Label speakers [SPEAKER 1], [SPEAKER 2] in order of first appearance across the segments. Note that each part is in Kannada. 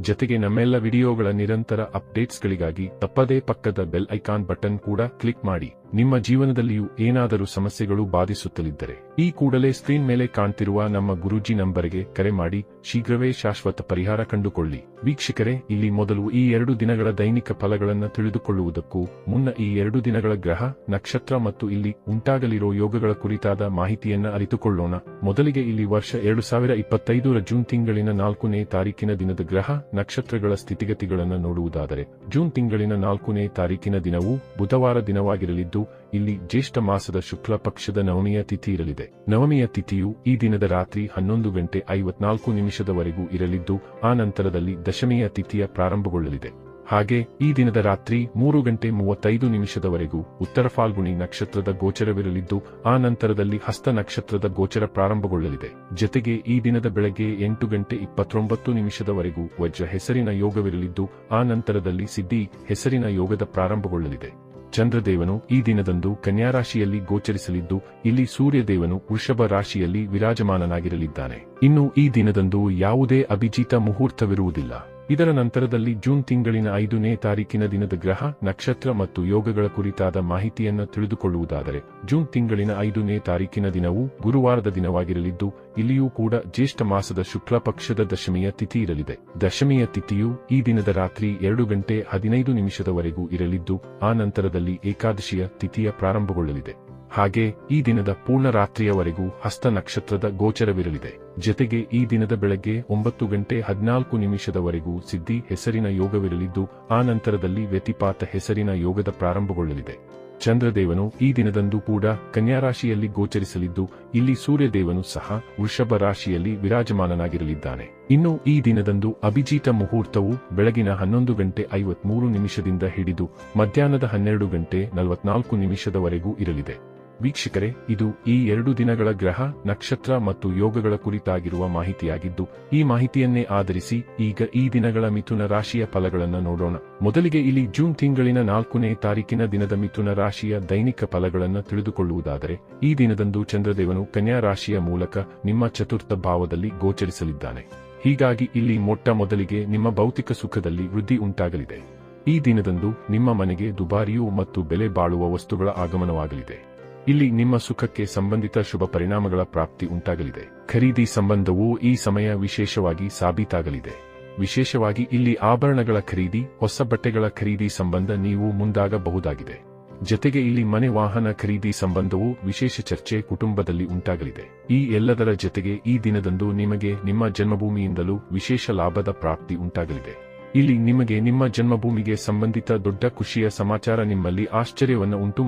[SPEAKER 1] ಜೊತೆಗೆ ನಮ್ಮೆಲ್ಲ ವಿಡಿಯೋಗಳ ನಿರಂತರ ಅಪ್ಡೇಟ್ಸ್ಗಳಿಗಾಗಿ ತಪ್ಪದೇ ಪಕ್ಕದ ಬೆಲ್ ಐಕಾನ್ ಬಟನ್ ಕೂಡ ಕ್ಲಿಕ್ ಮಾಡಿ. ನಿಮ್ಮ ಜೀವನದಲ್ಲಿಯೂ ಏನಾದರೂ ಸಮಸ್ಯೆಗಳು ಬಾಧಿಸುತ್ತಲಿದ್ದರೆ ಈ ಕೂಡಲೇ ಸ್ಕ್ರೀನ್ ಮೇಲೆ ಕಾಣ್ತಿರುವ ನಮ್ಮ ಗುರೂಜಿ ನಂಬರ್ಗೆ ಕರೆ ಮಾಡಿ. ಶೀಘ್ರವೇ ಶಾಶ್ವತ ಪರಿಹಾರ ಕಂಡುಕೊಳ್ಳಿ. ವೀಕ್ಷಕರೇ, ಇಲ್ಲಿ ಮೊದಲು ಈ ಎರಡು ದಿನಗಳ ದೈನಿಕ ಫಲಗಳನ್ನು ತಿಳಿದುಕೊಳ್ಳುವುದಕ್ಕೂ ಮುನ್ನ ಈ ಎರಡು ದಿನಗಳ ಗ್ರಹ, ನಕ್ಷತ್ರ ಮತ್ತು ಇಲ್ಲಿ ಉಂಟಾಗಲಿರೋ ಯೋಗಗಳ ಕುರಿತಾದ ಮಾಹಿತಿಯನ್ನು ಅರಿತುಕೊಳ್ಳೋಣ. ಮೊದಲಿಗೆ ಇಲ್ಲಿ ವರ್ಷ ಎರಡು ಸಾವಿರ ಜೂನ್ ತಿಂಗಳಿನ ನಾಲ್ಕನೇ ತಾರೀಕಿನ ದಿನದ ಗ್ರಹ ನಕ್ಷತ್ರಗಳ ಸ್ಥಿತಿಗತಿಗಳನ್ನು ನೋಡುವುದಾದರೆ ಜೂನ್ ತಿಂಗಳಿನ ನಾಲ್ಕನೇ ತಾರೀಕಿನ ದಿನವು ಬುಧವಾರ ದಿನವಾಗಿರಲಿದ್ದು, ಇಲ್ಲಿ ಜ್ಯೇಷ್ಠ ಮಾಸದ ಶುಕ್ಲ ಪಕ್ಷದ ನವಮಿಯ ತಿಥಿ ಇರಲಿದೆ. ನವಮಿಯ ತಿಥಿಯು ಈ ದಿನದ ರಾತ್ರಿ ಹನ್ನೊಂದು ಗಂಟೆ ಐವತ್ನಾಲ್ಕು ನಿಮಿಷದವರೆಗೂ ಇರಲಿದ್ದು, ಆ ನಂತರದಲ್ಲಿ ದಶಮಿಯ ತಿಥಿಯ ಪ್ರಾರಂಭಗೊಳ್ಳಲಿದೆ. ಹಾಗೆ ಈ ದಿನದ ರಾತ್ರಿ ಮೂರು ಗಂಟೆ ಮೂವತ್ತೈದು ನಿಮಿಷದವರೆಗೂ ಉತ್ತರ ಫಾಲ್ಗುಣಿ ನಕ್ಷತ್ರದ ಗೋಚರವಿರಲಿದ್ದು, ಆ ನಂತರದಲ್ಲಿ ಹಸ್ತ ನಕ್ಷತ್ರದ ಗೋಚರ ಪ್ರಾರಂಭಗೊಳ್ಳಲಿದೆ. ಜತೆಗೆ ಈ ದಿನದ ಬೆಳಗ್ಗೆ ಎಂಟು ಗಂಟೆ ಇಪ್ಪತ್ತೊಂಬತ್ತು ನಿಮಿಷದವರೆಗೂ ವಜ್ರ ಹೆಸರಿನ ಯೋಗವಿರಲಿದ್ದು, ಆ ನಂತರದಲ್ಲಿ ಸಿದ್ಧಿ ಹೆಸರಿನ ಯೋಗದ ಪ್ರಾರಂಭಗೊಳ್ಳಲಿದೆ. ಚಂದ್ರದೇವನು ಈ ದಿನದಂದು ಕನ್ಯಾರಾಶಿಯಲ್ಲಿ ಗೋಚರಿಸಲಿದ್ದು, ಇಲ್ಲಿ ಸೂರ್ಯದೇವನು ವೃಷಭ ರಾಶಿಯಲ್ಲಿ ವಿರಾಜಮಾನನಾಗಿರಲಿದ್ದಾನೆ. ಇನ್ನು ಈ ದಿನದಂದು ಯಾವುದೇ ಅಭಿಜಿತ ಮುಹೂರ್ತವಿರುವುದಿಲ್ಲ. ಇದರ ನಂತರದಲ್ಲಿ ಜೂನ್ ತಿಂಗಳಿನ ಐದನೇ ತಾರೀಕಿನ ದಿನದ ಗ್ರಹ, ನಕ್ಷತ್ರ ಮತ್ತು ಯೋಗಗಳ ಕುರಿತಾದ ಮಾಹಿತಿಯನ್ನು ತಿಳಿದುಕೊಳ್ಳುವುದಾದರೆ, ಜೂನ್ ತಿಂಗಳಿನ ಐದನೇ ತಾರೀಕಿನ ದಿನವು ಗುರುವಾರದ ದಿನವಾಗಿರಲಿದ್ದು, ಇಲ್ಲಿಯೂ ಕೂಡ ಜ್ಯೇಷ್ಠ ಮಾಸದ ಶುಕ್ಲ ಪಕ್ಷದ ದಶಮಿಯ ತಿಥಿ ಇರಲಿದೆ. ದಶಮಿಯ ತಿಥಿಯು ಈ ದಿನದ ರಾತ್ರಿ ಎರಡು ಗಂಟೆ ಹದಿನೈದು ನಿಮಿಷದವರೆಗೂ ಇರಲಿದ್ದು, ಆ ನಂತರದಲ್ಲಿ ಏಕಾದಶಿಯ ತಿಥಿಯ ಪ್ರಾರಂಭಗೊಳ್ಳಲಿದೆ. ಹಾಗೆ ಈ ದಿನದ ಪೂರ್ಣ ರಾತ್ರಿಯವರೆಗೂ ಹಸ್ತ ನಕ್ಷತ್ರದ ಗೋಚರವಿರಲಿದೆ. ಜೊತೆಗೆ ಈ ದಿನದ ಬೆಳಗ್ಗೆ ಒಂಬತ್ತು ಗಂಟೆ ಹದಿನಾಲ್ಕು ನಿಮಿಷದವರೆಗೂ ಸಿದ್ಧಿ ಹೆಸರಿನ ಯೋಗವಿರಲಿದ್ದು, ಆ ನಂತರದಲ್ಲಿ ವ್ಯತಿಪಾತ ಹೆಸರಿನ ಯೋಗದ ಪ್ರಾರಂಭಗೊಳ್ಳಲಿದೆ. ಚಂದ್ರದೇವನು ಈ ದಿನದಂದು ಕೂಡ ಕನ್ಯಾರಾಶಿಯಲ್ಲಿ ಗೋಚರಿಸಲಿದ್ದು, ಇಲ್ಲಿ ಸೂರ್ಯದೇವನು ಸಹ ವೃಷಭ ರಾಶಿಯಲ್ಲಿ ವಿರಾಜಮಾನನಾಗಿರಲಿದ್ದಾನೆ. ಇನ್ನು ಈ ದಿನದಂದು ಅಭಿಜಿತ ಮುಹೂರ್ತವು ಬೆಳಗಿನ ಹನ್ನೊಂದು ಗಂಟೆ ಐವತ್ಮೂರು ನಿಮಿಷದಿಂದ ಹಿಡಿದು, ಮಧ್ಯಾಹ್ನದ ಹನ್ನೆರಡು ಗಂಟೆ ನಲವತ್ನಾಲ್ಕು ನಿಮಿಷದವರೆಗೂ ಇರಲಿದೆ. ವೀಕ್ಷಕರೇ, ಇದು ಈ ಎರಡು ದಿನಗಳ ಗ್ರಹ, ನಕ್ಷತ್ರ ಮತ್ತು ಯೋಗಗಳ ಕುರಿತಾಗಿರುವ ಮಾಹಿತಿಯಾಗಿದ್ದು, ಈ ಮಾಹಿತಿಯನ್ನೇ ಆಧರಿಸಿ ಈಗ ಈ ದಿನಗಳ ಮಿಥುನ ರಾಶಿಯ ಫಲಗಳನ್ನು ನೋಡೋಣ. ಮೊದಲಿಗೆ ಇಲ್ಲಿ ಜೂನ್ ತಿಂಗಳಿನ ನಾಲ್ಕನೇ ತಾರೀಕಿನ ದಿನದ ಮಿಥುನ ರಾಶಿಯ ದೈನಿಕ ಫಲಗಳನ್ನು ತಿಳಿದುಕೊಳ್ಳುವುದಾದರೆ, ಈ ದಿನದಂದು ಚಂದ್ರದೇವನು ಕನ್ಯಾ ರಾಶಿಯ ಮೂಲಕ ನಿಮ್ಮ ಚತುರ್ಥ ಭಾವದಲ್ಲಿ ಗೋಚರಿಸಲಿದ್ದಾನೆ. ಹೀಗಾಗಿ ಇಲ್ಲಿ ಮೊಟ್ಟ ಮೊದಲಿಗೆ ನಿಮ್ಮ ಭೌತಿಕ ಸುಖದಲ್ಲಿ ವೃದ್ಧಿ ಉಂಟಾಗಲಿದೆ. ಈ ದಿನದಂದು ನಿಮ್ಮ ಮನೆಗೆ ದುಬಾರಿಯೂ ಮತ್ತು ಬೆಲೆ ಬಾಳುವ ವಸ್ತುಗಳ ಆಗಮನವಾಗಲಿದೆ. ಇಲ್ಲಿ ನಿಮ್ಮ ಸುಖಕ್ಕೆ ಸಂಬಂಧಿತ ಶುಭ ಪರಿಣಾಮಗಳ ಪ್ರಾಪ್ತಿ ಉಂಟಾಗಲಿದೆ. ಖರೀದಿ ಸಂಬಂಧವೂ ಈ ಸಮಯ ವಿಶೇಷವಾಗಿ ಸಾಬೀತಾಗಲಿದೆ. ವಿಶೇಷವಾಗಿ ಇಲ್ಲಿ ಆಭರಣಗಳ ಖರೀದಿ, ಹೊಸ ಬಟ್ಟೆಗಳ ಖರೀದಿ ಸಂಬಂಧ ನೀವು ಮುಂದಾಗಬಹುದಾಗಿದೆ. ಜತೆಗೆ ಇಲ್ಲಿ ಮನೆ ವಾಹನ ಖರೀದಿ ಸಂಬಂಧವೂ ವಿಶೇಷ ಚರ್ಚೆ ಕುಟುಂಬದಲ್ಲಿ ಉಂಟಾಗಲಿದೆ. ಈ ಎಲ್ಲದರ ಜತೆಗೆ ಈ ದಿನದಂದು ನಿಮಗೆ ನಿಮ್ಮ ಜನ್ಮಭೂಮಿಯಿಂದಲೂ ವಿಶೇಷ ಲಾಭದ ಪ್ರಾಪ್ತಿ ಉಂಟಾಗಲಿದೆ. ಇಲ್ಲಿ ನಿಮಗೆ ನಿಮ್ಮ ಜನ್ಮಭೂಮಿಗೆ ಸಂಬಂಧಿತ ದೊಡ್ಡ ಖುಷಿಯ ಸಮಾಚಾರ ನಿಮ್ಮಲ್ಲಿ ಆಶ್ಚರ್ಯವನ್ನು ಉಂಟು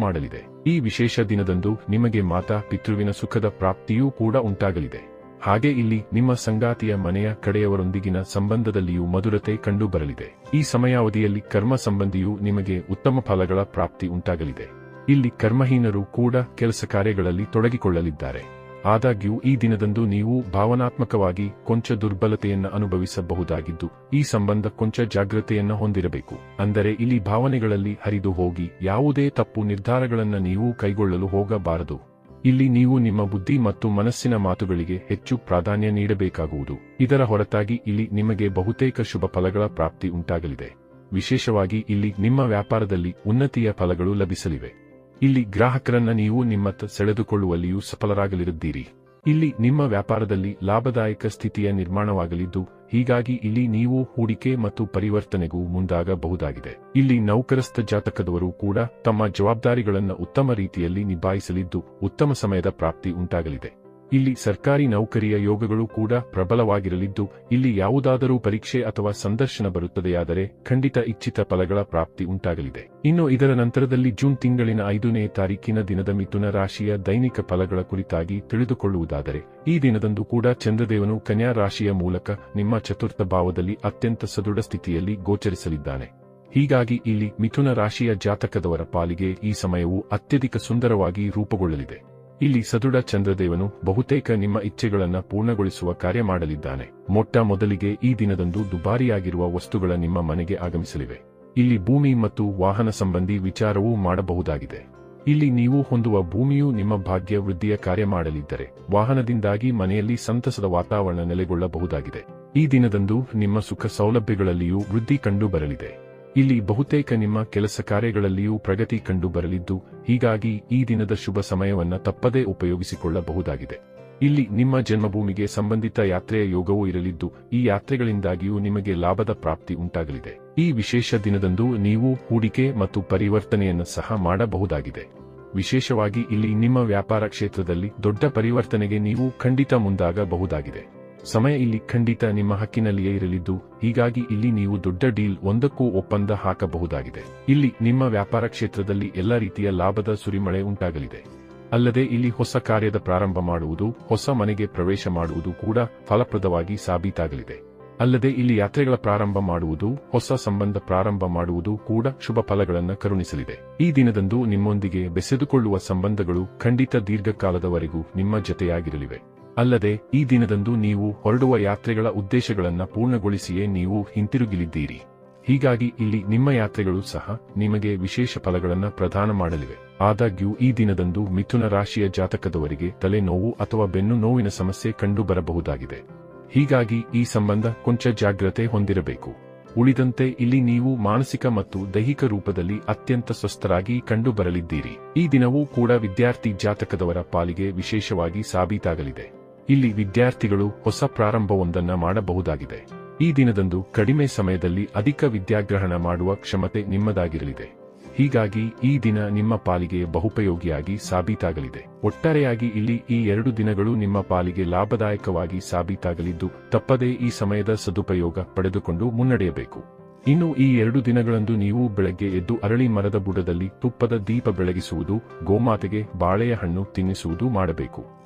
[SPEAKER 1] ಈ ವಿಶೇಷ ದಿನದಂದು ನಿಮಗೆ ಮಾತಾ ಪಿತೃವಿನ ಸುಖದ ಪ್ರಾಪ್ತಿಯೂ ಕೂಡ ಉಂಟಾಗಲಿದೆ. ಹಾಗೆ ಇಲ್ಲಿ ನಿಮ್ಮ ಸಂಗಾತಿಯ ಮನೆಯ ಕಡೆಯವರೊಂದಿಗಿನ ಸಂಬಂಧದಲ್ಲಿಯೂ ಮಧುರತೆ ಕಂಡುಬರಲಿದೆ. ಈ ಸಮಯಾವಧಿಯಲ್ಲಿ ಕರ್ಮ ಸಂಬಂಧಿಯು ನಿಮಗೆ ಉತ್ತಮ ಫಲಗಳ ಪ್ರಾಪ್ತಿ ಉಂಟಾಗಲಿದೆ. ಇಲ್ಲಿ ಕರ್ಮಹೀನರು ಕೂಡ ಕೆಲಸ ಕಾರ್ಯಗಳಲ್ಲಿ ತೊಡಗಿಕೊಳ್ಳಲಿದ್ದಾರೆ. ಆದಾಗ್ಯೂ ಈ ದಿನದಂದು ನೀವು ಭಾವನಾತ್ಮಕವಾಗಿ ಕೊಂಚ ದುರ್ಬಲತೆಯನ್ನು ಅನುಭವಿಸಬಹುದಾಗಿದ್ದು, ಈ ಸಂಬಂಧ ಕೊಂಚ ಜಾಗ್ರತೆಯನ್ನು ಹೊಂದಿರಬೇಕು. ಅಂದರೆ ಇಲ್ಲಿ ಭಾವನೆಗಳಲ್ಲಿ ಹರಿದು ಹೋಗಿ ಯಾವುದೇ ತಪ್ಪು ನಿರ್ಧಾರಗಳನ್ನು ನೀವು ಕೈಗೊಳ್ಳಲು ಹೋಗಬಾರದು. ಇಲ್ಲಿ ನೀವು ನಿಮ್ಮ ಬುದ್ಧಿ ಮತ್ತು ಮನಸ್ಸಿನ ಮಾತುಗಳಿಗೆ ಹೆಚ್ಚು ಪ್ರಾಧಾನ್ಯ ನೀಡಬೇಕಾಗುವುದು. ಇದರ ಹೊರತಾಗಿ ಇಲ್ಲಿ ನಿಮಗೆ ಬಹುತೇಕ ಶುಭ ಫಲಗಳ ಪ್ರಾಪ್ತಿ ಉಂಟಾಗಲಿದೆ. ವಿಶೇಷವಾಗಿ ಇಲ್ಲಿ ನಿಮ್ಮ ವ್ಯಾಪಾರದಲ್ಲಿ ಉನ್ನತಿಯ ಫಲಗಳು ಲಭಿಸಲಿವೆ. ಇಲ್ಲಿ ಗ್ರಾಹಕರನ್ನ ನೀವು ನಿಮ್ಮತ್ತ ಸೆಳೆದುಕೊಳ್ಳುವಲ್ಲಿಯೂ ಸಫಲರಾಗಲಿರುತ್ತೀರಿ. ಇಲ್ಲಿ ನಿಮ್ಮ ವ್ಯಾಪಾರದಲ್ಲಿ ಲಾಭದಾಯಕ ಸ್ಥಿತಿಯ ನಿರ್ಮಾಣವಾಗಲಿದ್ದು, ಹೀಗಾಗಿ ಇಲ್ಲಿ ನೀವು ಹೂಡಿಕೆ ಮತ್ತು ಪರಿವರ್ತನೆಗೂ ಮುಂದಾಗಬಹುದಾಗಿದೆ. ಇಲ್ಲಿ ನೌಕರಸ್ಥ ಜಾತಕದವರು ಕೂಡ ತಮ್ಮ ಜವಾಬ್ದಾರಿಗಳನ್ನು ಉತ್ತಮ ರೀತಿಯಲ್ಲಿ ನಿಭಾಯಿಸಲಿದ್ದು, ಉತ್ತಮ ಸಮಯದ ಪ್ರಾಪ್ತಿ ಉಂಟಾಗಲಿದೆ. ಇಲ್ಲಿ ಸರ್ಕಾರಿ ನೌಕರಿಯ ಯೋಗಗಳು ಕೂಡ ಪ್ರಬಲವಾಗಿರಲಿದ್ದು, ಇಲ್ಲಿ ಯಾವುದಾದರೂ ಪರೀಕ್ಷೆ ಅಥವಾ ಸಂದರ್ಶನ ಬರುತ್ತದೆಯಾದರೆ ಖಂಡಿತ ಇಚ್ಛಿತ ಫಲಗಳ ಪ್ರಾಪ್ತಿ ಉಂಟಾಗಲಿದೆ. ಇನ್ನು ಇದರ ನಂತರದಲ್ಲಿ ಜೂನ್ ತಿಂಗಳಿನ ಐದನೇ ತಾರೀಕಿನ ದಿನದ ಮಿಥುನ ರಾಶಿಯ ದೈನಿಕ ಫಲಗಳ ಕುರಿತಾಗಿ ತಿಳಿದುಕೊಳ್ಳುವುದಾದರೆ, ಈ ದಿನದಂದು ಕೂಡ ಚಂದ್ರದೇವನು ಕನ್ಯಾ ರಾಶಿಯ ಮೂಲಕ ನಿಮ್ಮ ಚತುರ್ಥ ಭಾವದಲ್ಲಿ ಅತ್ಯಂತ ಸದೃಢ ಸ್ಥಿತಿಯಲ್ಲಿ ಗೋಚರಿಸಲಿದ್ದಾನೆ. ಹೀಗಾಗಿ ಇಲ್ಲಿ ಮಿಥುನ ರಾಶಿಯ ಜಾತಕದವರ ಪಾಲಿಗೆ ಈ ಸಮಯವು ಅತ್ಯಧಿಕ ಸುಂದರವಾಗಿ ರೂಪುಗೊಳ್ಳಲಿದೆ. ಇಲ್ಲಿ ಸದೃಢ ಚಂದ್ರದೇವನು ಬಹುತೇಕ ನಿಮ್ಮ ಇಚ್ಛೆಗಳನ್ನು ಪೂರ್ಣಗೊಳಿಸುವ ಕಾರ್ಯ ಮಾಡಲಿದ್ದಾನೆ. ಮೊಟ್ಟ ಮೊದಲಿಗೆ ಈ ದಿನದಂದು ದುಬಾರಿಯಾಗಿರುವ ವಸ್ತುಗಳ ನಿಮ್ಮ ಮನೆಗೆ ಆಗಮಿಸಲಿವೆ. ಇಲ್ಲಿ ಭೂಮಿ ಮತ್ತು ವಾಹನ ಸಂಬಂಧಿ ವಿಚಾರವೂ ಮಾಡಬಹುದಾಗಿದೆ. ಇಲ್ಲಿ ನೀವು ಹೊಂದುವ ಭೂಮಿಯು ನಿಮ್ಮ ಭಾಗ್ಯ ವೃದ್ಧಿಯ ಕಾರ್ಯ ಮಾಡಲಿದ್ದರೆ, ವಾಹನದಿಂದಾಗಿ ಮನೆಯಲ್ಲಿ ಸಂತಸದ ವಾತಾವರಣ ನೆಲೆಗೊಳ್ಳಬಹುದಾಗಿದೆ. ಈ ದಿನದಂದು ನಿಮ್ಮ ಸುಖ ಸೌಲಭ್ಯಗಳಲ್ಲಿಯೂ ವೃದ್ಧಿ ಕಂಡು ಬರಲಿದೆ ಇಲ್ಲಿ ಬಹುತೇಕ ನಿಮ್ಮ ಕೆಲಸ ಕಾರ್ಯಗಳಲ್ಲಿಯೂ ಪ್ರಗತಿ ಕಂಡು ಬರಲಿದ್ದು, ಹೀಗಾಗಿ ಈ ದಿನದ ಶುಭ ಸಮಯವನ್ನ ತಪ್ಪದೇ ಉಪಯೋಗಿಸಿಕೊಳ್ಳಬಹುದಾಗಿದೆ. ಇಲ್ಲಿ ನಿಮ್ಮ ಜನ್ಮಭೂಮಿಗೆ ಸಂಬಂಧಿತ ಯಾತ್ರೆಯ ಯೋಗವೂ ಇರಲಿದ್ದು, ಈ ಯಾತ್ರೆಗಳಿಂದಾಗಿಯೂ ನಿಮಗೆ ಲಾಭದ ಪ್ರಾಪ್ತಿ ಉಂಟಾಗಲಿದೆ. ಈ ವಿಶೇಷ ದಿನದಂದು ನೀವು ಹೂಡಿಕೆ ಮತ್ತು ಪರಿವರ್ತನೆಯನ್ನು ಸಹ ಮಾಡಬಹುದಾಗಿದೆ. ವಿಶೇಷವಾಗಿ ಇಲ್ಲಿ ನಿಮ್ಮ ವ್ಯಾಪಾರ ಕ್ಷೇತ್ರದಲ್ಲಿ ದೊಡ್ಡ ಪರಿವರ್ತನೆಗೆ ನೀವು ಖಂಡಿತ ಮುಂದಾಗಬಹುದಾಗಿದೆ. ಸಮಯ ಇಲ್ಲಿ ಖಂಡಿತ ನಿಮ್ಮ ಹಕ್ಕಿನಲ್ಲಿಯೇ ಇರಲಿದ್ದು, ಹೀಗಾಗಿ ಇಲ್ಲಿ ನೀವು ದೊಡ್ಡ ಡೀಲ್ ಒಂದಕ್ಕೂ ಒಪ್ಪಂದ ಹಾಕಬಹುದಾಗಿದೆ. ಇಲ್ಲಿ ನಿಮ್ಮ ವ್ಯಾಪಾರ ಕ್ಷೇತ್ರದಲ್ಲಿ ಎಲ್ಲ ರೀತಿಯ ಲಾಭದ ಸುರಿಮಳೆ ಉಂಟಾಗಲಿದೆ. ಅಲ್ಲದೆ ಇಲ್ಲಿ ಹೊಸ ಕಾರ್ಯದ ಪ್ರಾರಂಭ ಮಾಡುವುದು, ಹೊಸ ಮನೆಗೆ ಪ್ರವೇಶ ಮಾಡುವುದು ಕೂಡ ಫಲಪ್ರದವಾಗಿ ಸಾಬೀತಾಗಲಿದೆ. ಅಲ್ಲದೆ ಇಲ್ಲಿ ಯಾತ್ರೆಗಳ ಪ್ರಾರಂಭ ಮಾಡುವುದು, ಹೊಸ ಸಂಬಂಧ ಪ್ರಾರಂಭ ಮಾಡುವುದು ಕೂಡ ಶುಭ ಫಲಗಳನ್ನು ಕರುಣಿಸಲಿದೆ. ಈ ದಿನದಂದು ನಿಮ್ಮೊಂದಿಗೆ ಬೆಸೆದುಕೊಳ್ಳುವ ಸಂಬಂಧಗಳು ಖಂಡಿತ ದೀರ್ಘಕಾಲದವರೆಗೂ ನಿಮ್ಮ ಜೊತೆಯಾಗಿರಲಿವೆ. ಅಲ್ಲದೆ, ಈ ದಿನದಂದು ನೀವು ಹೊರಡುವ ಯಾತ್ರೆಗಳ ಉದ್ದೇಶಗಳನ್ನು ಪೂರ್ಣಗೊಳಿಸಿಯೇ ನೀವು ಹಿಂತಿರುಗಿಲಿದ್ದೀರಿ. ಹೀಗಾಗಿ ಇಲ್ಲಿ ನಿಮ್ಮ ಯಾತ್ರೆಗಳು ಸಹ ನಿಮಗೆ ವಿಶೇಷ ಫಲಗಳನ್ನು ಪ್ರದಾನ ಮಾಡಲಿವೆ. ಆದಾಗ್ಯೂ, ಈ ದಿನದಂದು ಮಿಥುನ ರಾಶಿಯ ಜಾತಕದವರಿಗೆ ತಲೆನೋವು ಅಥವಾ ಬೆನ್ನು ನೋವಿನ ಸಮಸ್ಯೆ ಕಂಡುಬರಬಹುದಾಗಿದೆ. ಹೀಗಾಗಿ ಈ ಸಂಬಂಧ ಕೊಂಚ ಜಾಗ್ರತೆ ಹೊಂದಿರಬೇಕು. ಉಳಿದಂತೆ ಇಲ್ಲಿ ನೀವು ಮಾನಸಿಕ ಮತ್ತು ದೈಹಿಕ ರೂಪದಲ್ಲಿ ಅತ್ಯಂತ ಸ್ವಸ್ಥರಾಗಿ ಕಂಡುಬರಲಿದ್ದೀರಿ. ಈ ದಿನವೂ ಕೂಡ ವಿದ್ಯಾರ್ಥಿ ಜಾತಕದವರ ಪಾಲಿಗೆ ವಿಶೇಷವಾಗಿ ಸಾಬೀತಾಗಲಿದೆ. ಇಲ್ಲಿ ವಿದ್ಯಾರ್ಥಿಗಳು ಹೊಸ ಪ್ರಾರಂಭವೊಂದನ್ನ ಮಾಡಬಹುದಾಗಿದೆ. ಈ ದಿನದಂದು ಕಡಿಮೆ ಸಮಯದಲ್ಲಿ ಅಧಿಕ ವಿದ್ಯಾಗ್ರಹಣ ಮಾಡುವ ಕ್ಷಮತೆ ನಿಮ್ಮದಾಗಿರಲಿದೆ. ಹೀಗಾಗಿ ಈ ದಿನ ನಿಮ್ಮ ಪಾಲಿಗೆ ಬಹುಪಯೋಗಿಯಾಗಿ ಸಾಬೀತಾಗಲಿದೆ. ಒಟ್ಟಾರೆಯಾಗಿ ಇಲ್ಲಿ ಈ ಎರಡು ದಿನಗಳು ನಿಮ್ಮ ಪಾಲಿಗೆ ಲಾಭದಾಯಕವಾಗಿ ಸಾಬೀತಾಗಲಿದ್ದು ತಪ್ಪದೇ ಈ ಸಮಯದ ಸದುಪಯೋಗ ಪಡೆದುಕೊಂಡು ಮುನ್ನಡೆಯಬೇಕು. ಇನ್ನು ಈ ಎರಡು ದಿನಗಳಂದು ನೀವು ಬೆಳಗ್ಗೆ ಎದ್ದು ಅರಳಿ ಮರದ ಬುಡದಲ್ಲಿ ತುಪ್ಪದ ದೀಪ ಬೆಳಗಿಸುವುದು, ಗೋಮಾತೆಗೆ ಬಾಳೆಯ ಹಣ್ಣು ತಿನ್ನಿಸುವುದು ಮಾಡಬೇಕು.